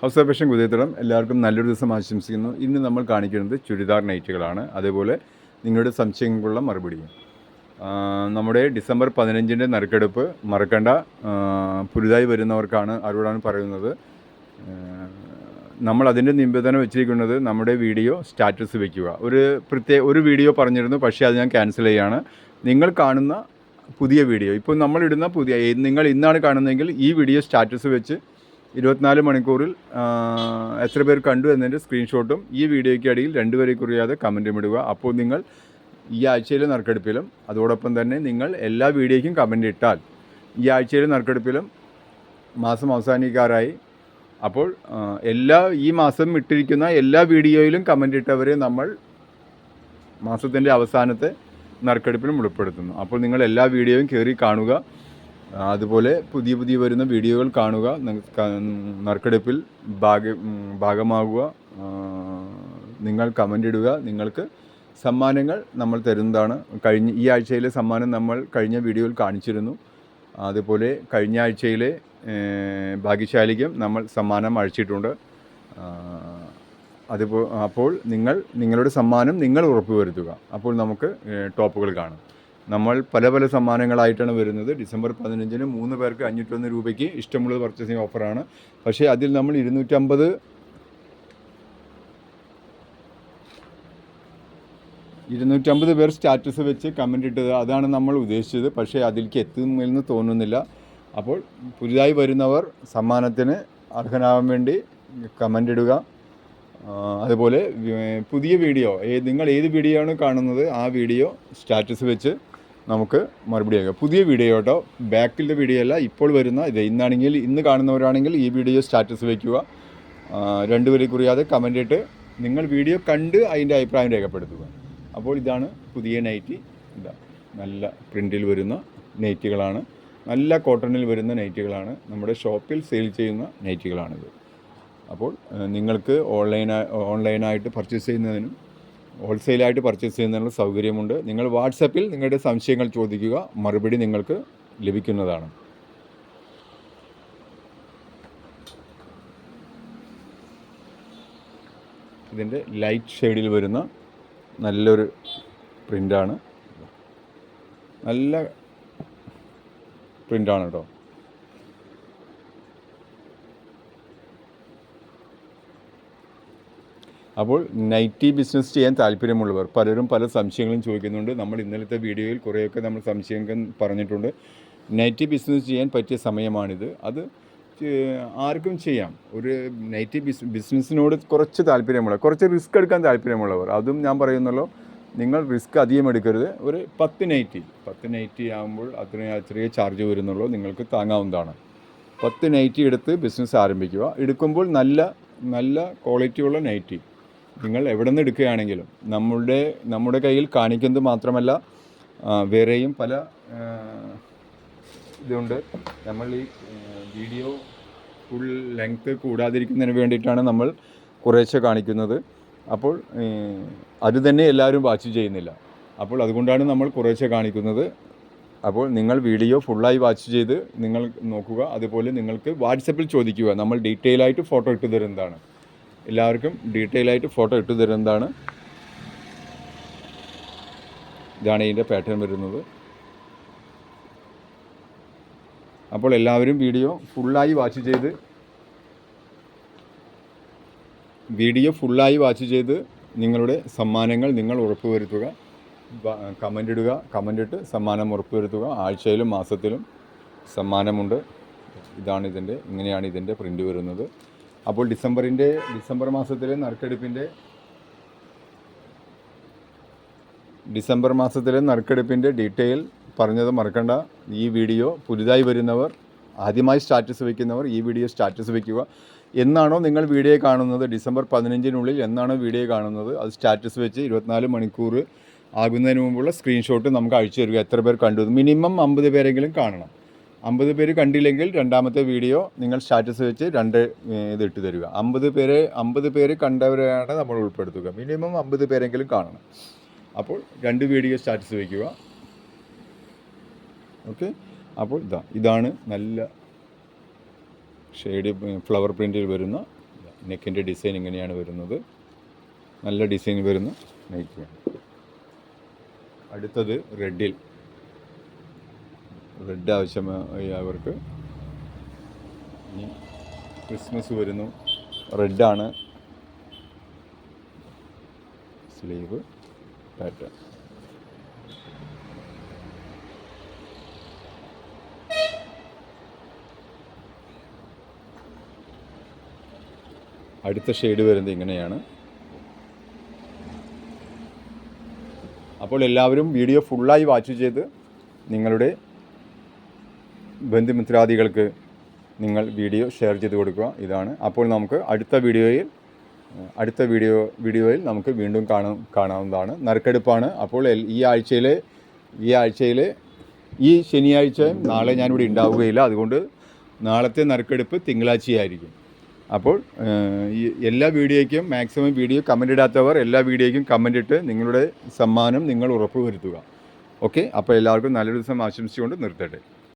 House of fashion കുതിരത്തടം എല്ലാവർക്കും നല്ലൊരു ദിവസം ആശംസിക്കുന്നു. ഇന്ന് നമ്മൾ കാണിക്കുന്നത് ചുരിദാർ നൈറ്റുകളാണ്. അതേപോലെ നിങ്ങളുടെ സംശയങ്ങൾക്കുള്ള മറുപടിയും. നമ്മുടെ ഡിസംബർ പതിനഞ്ചിന്റെ നറുക്കെടുപ്പ് മറക്കണ്ട. പുതുതായി വരുന്നവർക്കാണ് അവരോടാണ് പറയുന്നത്. നമ്മൾ അതിന്റെ നിബന്ധന വെച്ചിരിക്കുന്നത് നമ്മുടെ വീഡിയോ സ്റ്റാറ്റസ് വെക്കുക. ഒരു പ്രത്യേക ഒരു വീഡിയോ പറഞ്ഞിരുന്നു പക്ഷേ അത് ഞാൻ ക്യാൻസൽ ചെയ്യുകയാണ് നിങ്ങൾ കാണുന്ന പുതിയ വീഡിയോ ഇപ്പോൾ നമ്മളിടുന്ന പുതിയ നിങ്ങൾ ഇന്നാണ് കാണുന്നതെങ്കിൽ ഈ വീഡിയോ സ്റ്റാറ്റസ് വെച്ച് ഇരുപത്തിനാല് മണിക്കൂറിൽ എത്ര പേർ കണ്ടു എന്നതിന്റെ സ്ക്രീൻഷോട്ടും ഈ വീഡിയോയ്ക്ക് അടിയിൽ രണ്ടുപേരെ കുറിയാതെ കമന്റും ഇടുക. അപ്പോൾ നിങ്ങൾ ഈ ആഴ്ചയിലെ നറുക്കെടുപ്പിലും അതോടൊപ്പം തന്നെ നിങ്ങൾ എല്ലാ വീഡിയോയ്ക്കും കമന്റ് ഇട്ടാൽ ഈ ആഴ്ചയിലെ നറുക്കെടുപ്പിലും മാസം അവസാനിക്കാറായി. അപ്പോൾ എല്ലാ ഈ മാസം ഇട്ടിരിക്കുന്ന എല്ലാ വീഡിയോയിലും കമന്റ് ഇട്ടവരെ നമ്മൾ മാസത്തിന്റെ അവസാനത്തെ നറുക്കെടുപ്പിലും ഉൾപ്പെടുത്തുന്നു. അപ്പോൾ നിങ്ങൾ എല്ലാ വീഡിയോയും കയറി കാണുക. അതുപോലെ പുതിയ പുതിയ വരുന്ന വീഡിയോകൾ കാണുക നറുക്കെടുപ്പിൽ ഭാഗ ഭാഗമാകുക നിങ്ങൾ കമന്റ് ഇടുക നിങ്ങൾക്ക് സമ്മാനങ്ങൾ നമ്മൾ തരുന്നതാണ്. കഴിഞ്ഞ ഈ ആഴ്ചയിലെ സമ്മാനം നമ്മൾ കഴിഞ്ഞ വീഡിയോയിൽ കാണിച്ചിരുന്നു. അതുപോലെ കഴിഞ്ഞ ആഴ്ചയിലെ ഭാഗ്യശാലിക്കും നമ്മൾ സമ്മാനം അഴിച്ചിട്ടുണ്ട് അതിപ്പോൾ അതുപോ അപ്പോൾ നിങ്ങൾ നിങ്ങളുടെ സമ്മാനം നിങ്ങൾ ഉറപ്പുവരുത്തുക. അപ്പോൾ നമുക്ക് ടോപ്പുകൾ കാണാം. നമ്മൾ പല പല സമ്മാനങ്ങളായിട്ടാണ് വരുന്നത്. ഡിസംബർ പതിനഞ്ചിന് മൂന്ന് പേർക്ക് അഞ്ഞൂറ്റൊന്ന് രൂപയ്ക്ക് ഇഷ്ടമുള്ളത് പർച്ചേസിങ് ഓഫറാണ് പക്ഷേ അതിൽ നമ്മൾ ഇരുന്നൂറ്റമ്പത് ഇരുന്നൂറ്റമ്പത് പേർ സ്റ്റാറ്റസ് വെച്ച് കമന്റ് ഇട്ടത് അതാണ് നമ്മൾ ഉദ്ദേശിച്ചത്. പക്ഷേ അതിലേക്ക് എത്തുമെന്ന് തോന്നുന്നില്ല. അപ്പോൾ പുതിയതായി വരുന്നവർ സമ്മാനത്തിന് അർഹനാവാൻ വേണ്ടി കമന്റ് ഇടുക. അതുപോലെ പുതിയ വീഡിയോ നിങ്ങൾ ഏത് വീഡിയോ ആണ് കാണുന്നത്? ആ വീഡിയോ സ്റ്റാറ്റസ് വെച്ച് നമുക്ക് മറുപടി ആക്കുക പുതിയ വീഡിയോ കേട്ടോ ബാക്കിലെ വീഡിയോ അല്ല ഇപ്പോൾ വരുന്ന ഇത് ഇന്നാണെങ്കിൽ ഇന്ന് കാണുന്നവരാണെങ്കിൽ ഈ വീഡിയോ സ്റ്റാറ്റസ് വയ്ക്കുക രണ്ടുപേരെ കുറിയാതെ കമന്റ് ഇട്ട് നിങ്ങൾ വീഡിയോ കണ്ട് അതിന്റെ അഭിപ്രായം രേഖപ്പെടുത്തുക. അപ്പോൾ ഇതാണ് പുതിയ നൈറ്റി ഇതാ നല്ല പ്രിന്റിൽ വരുന്ന നൈറ്റികളാണ് നല്ല കോട്ടണിൽ വരുന്ന നൈറ്റികളാണ് നമ്മുടെ ഷോപ്പിൽ സെയിൽ ചെയ്യുന്ന നൈറ്റികളാണിത് അപ്പോൾ നിങ്ങൾക്ക് ഓൺലൈൻ ഓൺലൈനായിട്ട് പർച്ചേസ് ചെയ്യുന്നതിനും ഹോൾസെയിലായിട്ട് പർച്ചേസ് ചെയ്യുന്നതിനുള്ള സൗകര്യമുണ്ട്. നിങ്ങൾ വാട്സപ്പിൽ നിങ്ങളുടെ സംശയങ്ങൾ ചോദിക്കുക. മറുപടി നിങ്ങൾക്ക് ലഭിക്കുന്നതാണ്. ഇതിന്റെ ലൈറ്റ് ഷെയ്ഡിൽ വരുന്ന നല്ലൊരു പ്രിന്റാണ് നല്ല പ്രിന്റാണ് കേട്ടോ അപ്പോൾ നൈറ്റി ബിസിനസ് ചെയ്യാൻ താല്പര്യമുള്ളവർ പലരും പല സംശയങ്ങളും ചോദിക്കുന്നുണ്ട്. നമ്മൾ ഇന്നലത്തെ വീഡിയോയിൽ കുറേയൊക്കെ നമ്മൾ സംശയങ്ങൾ പറഞ്ഞിട്ടുണ്ട്. നൈറ്റി ബിസിനസ് ചെയ്യാൻ പറ്റിയ സമയമാണിത്. അത് ആർക്കും ചെയ്യാം. ഒരു നൈറ്റി ബിസ് ബിസിനസ്സിനോട് കുറച്ച് താല്പര്യമുള്ള കുറച്ച് റിസ്ക് എടുക്കാൻ താല്പര്യമുള്ളവർ. അതും ഞാൻ പറയുന്നല്ലോ നിങ്ങൾ റിസ്ക് അധികം എടുക്കരുത്. ഒരു പത്ത് നൈറ്റി പത്ത് നൈറ്റി ആകുമ്പോൾ അത്രയും ചെറിയ ചാർജ് വരുന്നുള്ളൂ. നിങ്ങൾക്ക് താങ്ങാവുന്നതാണ്. പത്ത് നൈറ്റി എടുത്ത് ബിസിനസ് ആരംഭിക്കുക. എടുക്കുമ്പോൾ നല്ല നല്ല ക്വാളിറ്റിയുള്ള നൈറ്റി നിങ്ങൾ എവിടെ നിന്ന് എടുക്കുകയാണെങ്കിലും നമ്മളുടെ നമ്മുടെ കയ്യിൽ കാണിക്കുന്നത് മാത്രമല്ല വേറെയും പല ഇതുണ്ട്. നമ്മൾ ഈ വീഡിയോ ഫുൾ ലെങ്ത്ത് കൂടാതിരിക്കുന്നതിന് വേണ്ടിയിട്ടാണ് നമ്മൾ കുറേശ്ശെ കാണിക്കുന്നത്. അപ്പോൾ അത് തന്നെ എല്ലാവരും വാച്ച് ചെയ്യുന്നില്ല. അപ്പോൾ അതുകൊണ്ടാണ് നമ്മൾ കുറേശ്ശെ കാണിക്കുന്നത്. അപ്പോൾ നിങ്ങൾ വീഡിയോ ഫുള്ളായി വാച്ച് ചെയ്ത് നിങ്ങൾ നോക്കുക. അതുപോലെ നിങ്ങൾക്ക് വാട്സപ്പിൽ ചോദിക്കുക. നമ്മൾ ഡീറ്റെയിൽ ആയിട്ട് ഫോട്ടോ ഇട്ട് തരുന്നതാണ്. എല്ലാവർക്കും ഡീറ്റെയിൽ ആയിട്ട് ഫോട്ടോ ഇട്ട് തരുന്നതാണ്. ഇതാണ് ഇതിന്റെ പാറ്റേൺ വരുന്നത്. അപ്പോൾ എല്ലാവരും വീഡിയോ ഫുള്ളായി വാച്ച് ചെയ്ത് വീഡിയോ ഫുള്ളായി വാച്ച് ചെയ്ത് നിങ്ങളുടെ സമ്മാനങ്ങൾ നിങ്ങൾ ഉറപ്പുവരുത്തുക. കമന്റ് ഇടുക. കമന്റ് ഇട്ട് സമ്മാനം ഉറപ്പുവരുത്തുക. ആഴ്ചയിലും മാസത്തിലും സമ്മാനമുണ്ട്. ഇതാണ് ഇതിന്റെ ഇങ്ങനെയാണ് ഇതിന്റെ പ്രിന്റ് വരുന്നത്. അപ്പോൾ ഡിസംബറിന്റെ ഡിസംബർ മാസത്തിലെ നറുക്കെടുപ്പിന്റെ ഡിസംബർ മാസത്തിലെ നറുക്കെടുപ്പിന്റെ ഡീറ്റെയിൽ പറഞ്ഞത് മറക്കണ്ട. ഈ വീഡിയോ പുതുതായി വരുന്നവർ ആദ്യമായി സ്റ്റാറ്റസ് വയ്ക്കുന്നവർ ഈ വീഡിയോ സ്റ്റാറ്റസ് വയ്ക്കുക. എന്നാണോ നിങ്ങൾ വീഡിയോ കാണുന്നത്? ഡിസംബർ പതിനഞ്ചിനുള്ളിൽ എന്നാണോ വീഡിയോ കാണുന്നത്? അത് സ്റ്റാറ്റസ് വെച്ച് ഇരുപത്തിനാല് മണിക്കൂർ ആകുന്നതിന് മുമ്പുള്ള സ്ക്രീൻഷോട്ട് നമുക്ക് അയച്ചു തരിക. എത്ര പേർ കണ്ടു? മിനിമം അമ്പത് പേരെങ്കിലും കാണണം. അമ്പത് പേര് കണ്ടില്ലെങ്കിൽ രണ്ടാമത്തെ വീഡിയോ നിങ്ങൾ സ്റ്റാറ്റസ് വെച്ച് രണ്ട് ഇത് ഇട്ട് തരിക. അമ്പത് പേര് അമ്പത് പേര് കണ്ടവരെയാണ് നമ്മൾ ഉൾപ്പെടുത്തുക. മിനിമം അമ്പത് പേരെങ്കിലും കാണണം. അപ്പോൾ രണ്ട് വീഡിയോ സ്റ്റാറ്റസ് വയ്ക്കുക ഓക്കെ? അപ്പോൾ ഇതാ ഇതാണ് നല്ല ഷെയ്ഡ് ഫ്ലവർ പ്രിന്റിൽ വരുന്ന നെക്കിന്റെ ഡിസൈൻ ഇങ്ങനെയാണ് വരുന്നത്. നല്ല ഡിസൈൻ വരുന്ന നൈറ്റിയാണ് അടുത്തത് റെഡിൽ. റെഡ് ആവശ്യമായി അവർക്ക്. ഇനി ക്രിസ്മസ് വരുന്നു. റെഡാണ് സ്ലീവ് പാറ്റേൺ അടുത്ത ഷെയ്ഡ് വരുന്നത് ഇങ്ങനെയാണ്. അപ്പോൾ എല്ലാവരും വീഡിയോ ഫുള്ളായി വാച്ച് ചെയ്ത് നിങ്ങളുടെ ബന്ധുമിത്രാദികൾക്ക് നിങ്ങൾ വീഡിയോ ഷെയർ ചെയ്ത് കൊടുക്കുക. ഇതാണ്. അപ്പോൾ നമുക്ക് അടുത്ത വീഡിയോയിൽ അടുത്ത വീഡിയോ വീഡിയോയിൽ നമുക്ക് വീണ്ടും കാണാൻ കാണാവുന്നതാണ്. നറുക്കെടുപ്പാണ്. അപ്പോൾ ഈ ആഴ്ചയിലെ ഈ ആഴ്ചയിലെ ഈ ശനിയാഴ്ചയും നാളെ ഞാനിവിടെ ഉണ്ടാവുകയില്ല. അതുകൊണ്ട് നാളത്തെ നറുക്കെടുപ്പ് തിങ്കളാഴ്ചയായിരിക്കും. അപ്പോൾ ഈ എല്ലാ വീഡിയോയ്ക്കും മാക്സിമം വീഡിയോ കമന്റ് ഇടാത്തവർ എല്ലാ വീഡിയോയ്ക്കും കമന്റ് ഇട്ട് നിങ്ങളുടെ സമ്മാനം നിങ്ങൾ ഉറപ്പുവരുത്തുക. ഓക്കെ? അപ്പോൾ എല്ലാവർക്കും നല്ലൊരു ദിവസം ആശംസിച്ചുകൊണ്ട് നിർത്തട്ടെ.